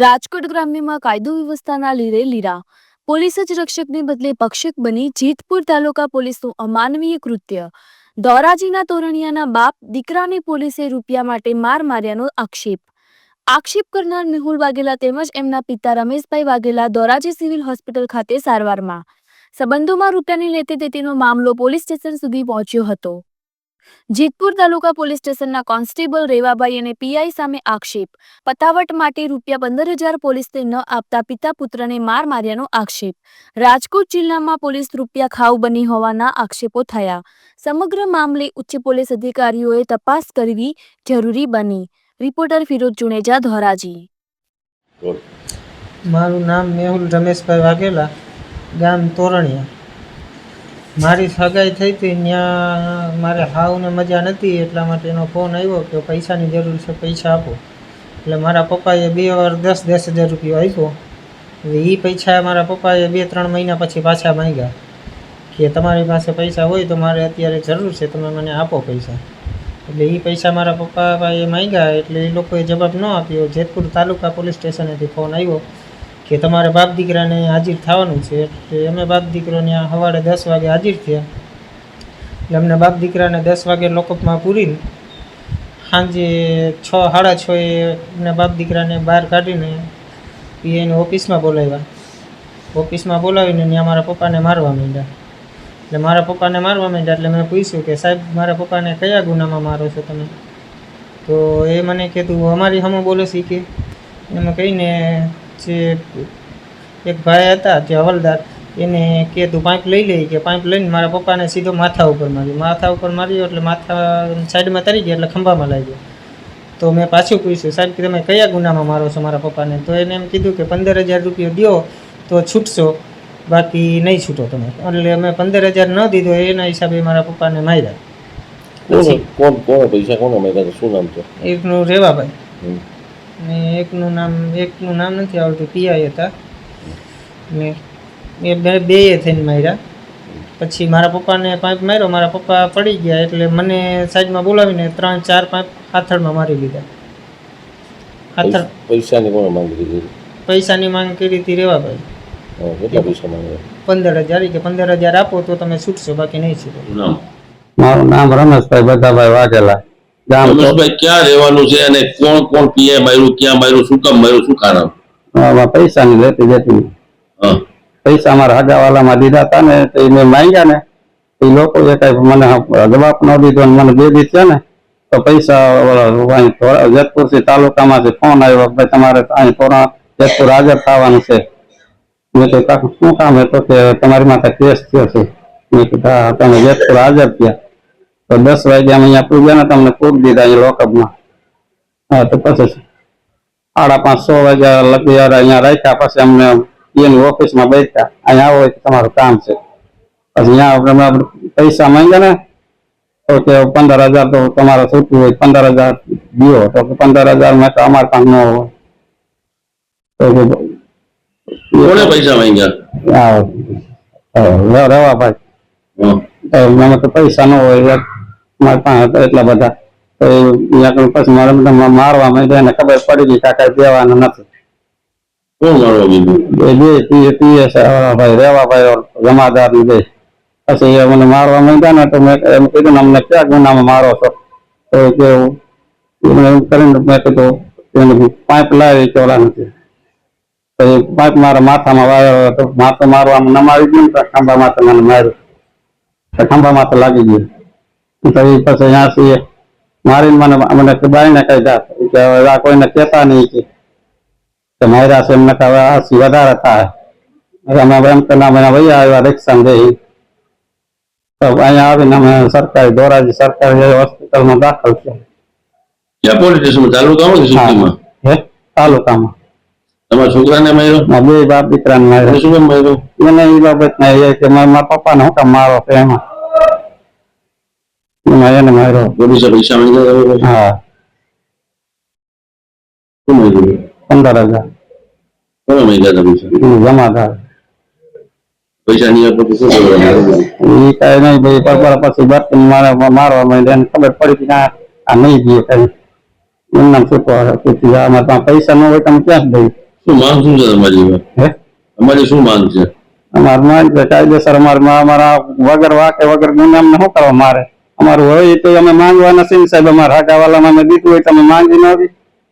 રાજકોટ ગ્રામ્યમાં કાયદો વ્યવસ્થાના લીરે લીરા. પોલીસ જ રક્ષકને બદલે ભક્ષક બની જીતપુર તાલુકા પોલીસનું અમાનવીય કૃત્ય. દોરાજીના તોરણિયાના બાપ દીકરાને પોલીસે રૂપિયા માટે માર માર્યાનો આક્ષેપ. આક્ષેપ કરનાર મેહુલ વાઘેલા તેમજ એમના પિતા રમેશભાઈ વાઘેલા દોરાજી સિવિલ હોસ્પિટલ ખાતે સારવારમાં. સંબંધોમાં રૂપિયાની લેતી તેનો મામલો પોલીસ સ્ટેશન સુધી પહોંચ્યો હતો. જેતપુર તાલુકા પોલીસ સ્ટેશનના કોન્સ્ટેબલ રેવાભાઈ અને પીઆઈ સામે આક્ષેપ. પતાવટ માટે રૂપિયા પંદર હજાર પોલીસને ન આપતા પિતા પુત્રને માર માર્યાનો આક્ષેપ. રાજકોટ જિલ્લામાં પોલીસ રૂપિયા ખાવ બની હોવાના આક્ષેપો થયા. સમગ્ર મામલે ઉચ્ચ પોલીસ અધિકારીઓએ તપાસ કરવી જરૂરી બની. રિપોર્ટર ફિરોજ જુનેજા, ધોરાજી. મારું નામ મેહુલ રમેશભાઈ વાઘેલા, ગામ તોરણિયા. મારી સગાઈ થઈ હતી, ત્યાં મારે હાવને મજા નથી એટલા માટે એનો ફોન આવ્યો કે પૈસાની જરૂર છે, પૈસા આપો. એટલે મારા પપ્પાએ બે વાર દસ દસ હજાર રૂપિયા આપ્યો. એ પૈસા મારા પપ્પાએ બે ત્રણ મહિના પછી પાછા માંગ્યા. કે તમારી પાસે પૈસા હોય તો મારે અત્યારે જરૂર છે, તમે મને આપો પૈસા. એટલે એ પૈસા મારા પપ્પા પાસે માંગ્યા, એટલે એ લોકોએ જવાબ ન આપ્યો. જેતપુર તાલુકા પોલીસ સ્ટેશનેથી ફોન આવ્યો. કે તમારે બાપ દીકરાને હાજર થવાનું છે. એટલે અમે બાપ દીકરોને સવારે દસ વાગે હાજર થયા. એટલે અમને બાપ દીકરાને દસ વાગે લોકઅપમાં પૂરીને સાંજે છ, સાડા છ એ અમને બાપ દીકરાને બહાર કાઢીને એને ઓફિસમાં બોલાવ્યા. ઓફિસમાં બોલાવીને ત્યાં મારા પપ્પાને મારવા માંડ્યા. એટલે મારા પપ્પાને મારવા માંડ્યા એટલે મેં પૂછ્યું કે સાહેબ, મારા પપ્પાને કયા ગુનામાં મારો છો તમે? તો એ મને કીધું અમારી સામે બોલો કે? એમાં કહીને જે એક ભાઈ હતા જે હવલદાર એને કે તું પાઇપ લઈ લઈ કે પાઇપ લઈને મારા પપ્પાને સીધો માથા ઉપર માર્યો. માથા ઉપર માર્યો એટલે માથા સાઈડમાં તરી ગયા એટલે ખંભામાં લાગ્યો. તો મેં પાછું પૂછ્યું સાહેબ કે તમે કયા ગુનામાં મારો છો મારા પપ્પાને? તો એને એમ કીધું કે પંદર હજાર રૂપિયા દો તો છૂટશો. બાકી નહીં છૂટો તમે. એટલે અમે પંદર હજાર ન દીધો એના હિસાબે મારા પપ્પાને માર્યા. કોણ કોણ પૈસા કોણ શું નામ છે? એનું રેવાભાઈ. ને એકનું નામ એકનું નામ નથી આવડતું પીઆઈ હતા. ને એ બે બેય થઈને માર્યા. પછી મારા પપ્પાને પાઇપ માર્યો મારા પપ્પા પડી ગયા એટલે મને સાઈડમાં બોલાવીને ત્રણ ચાર પાઇપ હાથળમાં મારી લીધા. હાથળ પૈસાની કોણે માંગ કરી? પૈસાની માંગ કરી હતી રેવાભાઈ. ભાઈ કેટલા પૈસા માંગ્યા પંદર હજાર કે પંદર હજાર આપો તો તમે છૂટશો બાકી નહીં છૂટો. મારું નામ રમેશભાઈ બધાભાઈ વાઘેલા. રમેશભાઈ ક્યાં રહેવાનું છે અને કોણ કોણ પીએ માર્યું ક્યાં માર્યું શું કામ માર્યું શું કારણ? આમાં પૈસાની લેતી જતી પૈસા મારા હગાવાલામાં દીધા હતા ને તો મેં માંગ્યા ને. એ કઈ મને જવાબ ન દીધો મને બે દી છે ને તો પૈસા ઓલા અહીં થોડા જેતપુરથી ફોન આવ્યો ભાઈ તમારે અહીં થોડા જેતપુર હાજર થવાનું છે. મેં તો શું કામ? હતો કે તમારી માથે કેસ થયો છે. મેં કીધું તમે જેતપુર હાજર થયા. તો દસ વાગે અમે અહીંયા પૂગ્યા ને તમને પૂગ દીધા અહીં લોકઅપમાં હા તો પછી સાડા પાંચ સો વાગ્યા લગી યાર અહીંયા રાખ્યા પછી અમને એની ઓફિસમાં બેઠા અહીંયા આવો એટલે તમારું કામ છે પછી અહીંયા આપણે આપણે પૈસા માંગ્યા ને તો કે પંદર હજાર તો તમારે છૂટવું હોય પંદર હજાર દિયો તો કે પંદર હજારમાં તો અમારે કામ ન હોય તો કોને કે પૈસા માંગ્યા આ, આ, રવા ભાઈ હા. તો મને તો પૈસા ન હોય યાર મારા પાસે હતા એટલા બધા. તો અહીંયા પછી મારા બધા મારવા માંડ્યા ને ખબર પડી ગઈ કાકા દેવાના નથી. કોણ મારવા એ બે ભાઈ રેવા ભાઈ ઓર જમાદાર ને બે પછી એ મને મારવા માંડ્યા ને તો મેં એમ કીધું અમને ક્યાં ગુનામાં મારો છો? તો કે એમને એમ કરીને મેં કીધું એને પાઇપ લાવી ચોરા નથી પછી પાઇપ મારા માથામાં વાયો તો માથો મારવામાં નમાવી ગયું ને ખંભા માથે મને માર્યું. ખંભા માથે લાગી ગયું. પછી છીએ મારીને મને મને બાળી નાખાઈ દા કે હવે આ કોઈને કહેતા નહીં કે કે મારા છે એમને આ સી વધારે થાય. અમે એમ કે ના મને ભાઈ આવ્યા રિક્ષા જઈ તો અહીંયા આવીને અમે સરકારી ધોરાજી સરકારી હોસ્પિટલમાં દાખલ થયા. પોલીસ સ્ટેશન તાલુકામાં હે. તાલુકામાં. તમારા છોકરાને માર્યો? બે બાપ દીકરાને માર્યો. માર્યા શું કેમ માર્યો? મને એ બાબત ના એ કે મારા મારા પપ્પાને હું કામ મારો છે એમાં. એમાં એને માર્યો પોલીસે પૈસા માંગ્યા તમે પછી? હા શું માંગ્યું પંદર હજાર કોને હતા પૈસા એનું જમાદાર પૈસા નહીં આપો શું કરવાનું એ કઈ નહીં ભાઈ બપોર પછી બર્તન મારે મારવા માંડ્યા એને ખબર પડી કે ના આ નહીં ગયે કઈ એમ નામ શું કહો આમાં તો પૈસા ન હોય તમે ક્યાં દઈ શું માંગ શું છે તમારી? હે તમારી શું માંગ છે અમારે માંગ છે કાયદેસર અમારે અમારા વગર વાકે વગર ગુને અમને શું કરવા મારે અમારું હોય તો અમે માંગવાના ને સાહેબ, અમારા હાકાવાલામાં અમે દીધું હોય અમે માંગી ન આવી.